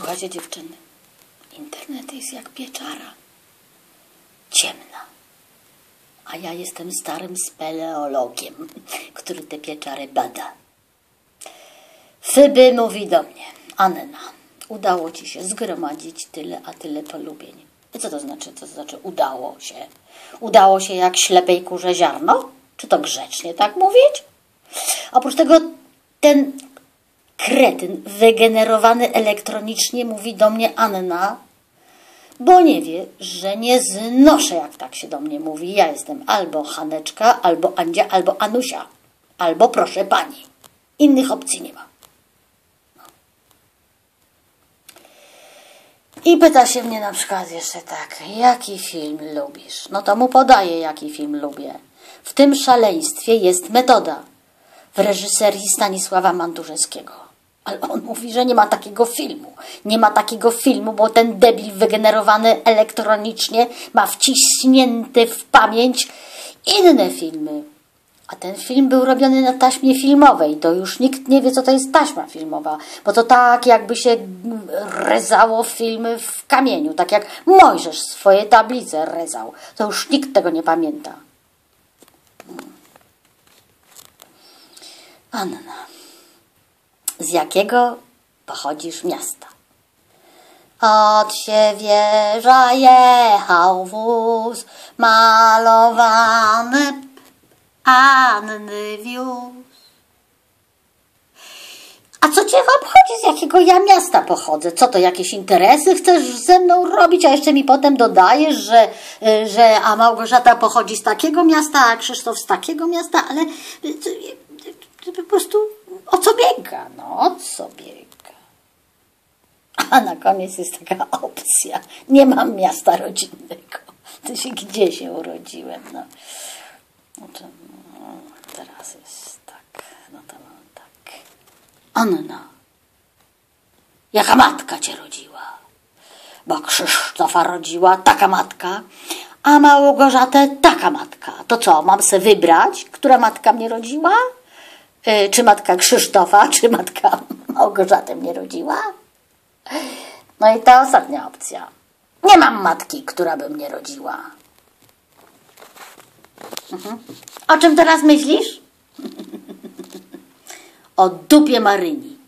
Słuchajcie dziewczyny, internet jest jak pieczara. Ciemna. A ja jestem starym speleologiem, który te pieczary bada. Fyby mówi do mnie, Anna, udało ci się zgromadzić tyle, a tyle polubień. I co to znaczy? Co to znaczy udało się? Udało się jak ślepej kurze ziarno? Czy to grzecznie tak mówić? Oprócz tego ten kretyn wygenerowany elektronicznie mówi do mnie Anna, bo nie wie, że nie znoszę, jak tak się do mnie mówi. Ja jestem albo Haneczka, albo Andzia, albo Anusia, albo proszę pani. Innych opcji nie ma. I pyta się mnie na przykład jeszcze tak, jaki film lubisz? No to mu podaję, jaki film lubię. W tym szaleństwie jest metoda w reżyserii Stanisława Manturzewskiego. Ale on mówi, że nie ma takiego filmu. Nie ma takiego filmu, bo ten debil wygenerowany elektronicznie ma wciśnięty w pamięć inne filmy. A ten film był robiony na taśmie filmowej. To już nikt nie wie, co to jest taśma filmowa, bo to tak jakby się rezało filmy w kamieniu, tak jak Mojżesz swoje tablice rezał. To już nikt tego nie pamięta. Anna, z jakiego pochodzisz miasta? Od siewierza jechał wóz malowany Anny wiózł. A co cię obchodzi, z jakiego ja miasta pochodzę? Co to, jakieś interesy chcesz ze mną robić, a jeszcze mi potem dodajesz, że, y, że a Małgorzata pochodzi z takiego miasta, a Krzysztof z takiego miasta, ale po prostu o co biega? No, o co biega? A na koniec jest taka opcja. Nie mam miasta rodzinnego. To się gdzie się urodziłem? No, to, no teraz jest tak. No to mam tak. Anna. Jaka matka cię rodziła? Bo Krzysztofa rodziła taka matka, a Małgorzatę taka matka. To co, mam se wybrać, która matka mnie rodziła? Yy, czy matka Krzysztofa, czy matka Małgorzaty mnie rodziła? No i ta ostatnia opcja. Nie mam matki, która by mnie rodziła. Mhm. O czym teraz myślisz? o dupie Maryni.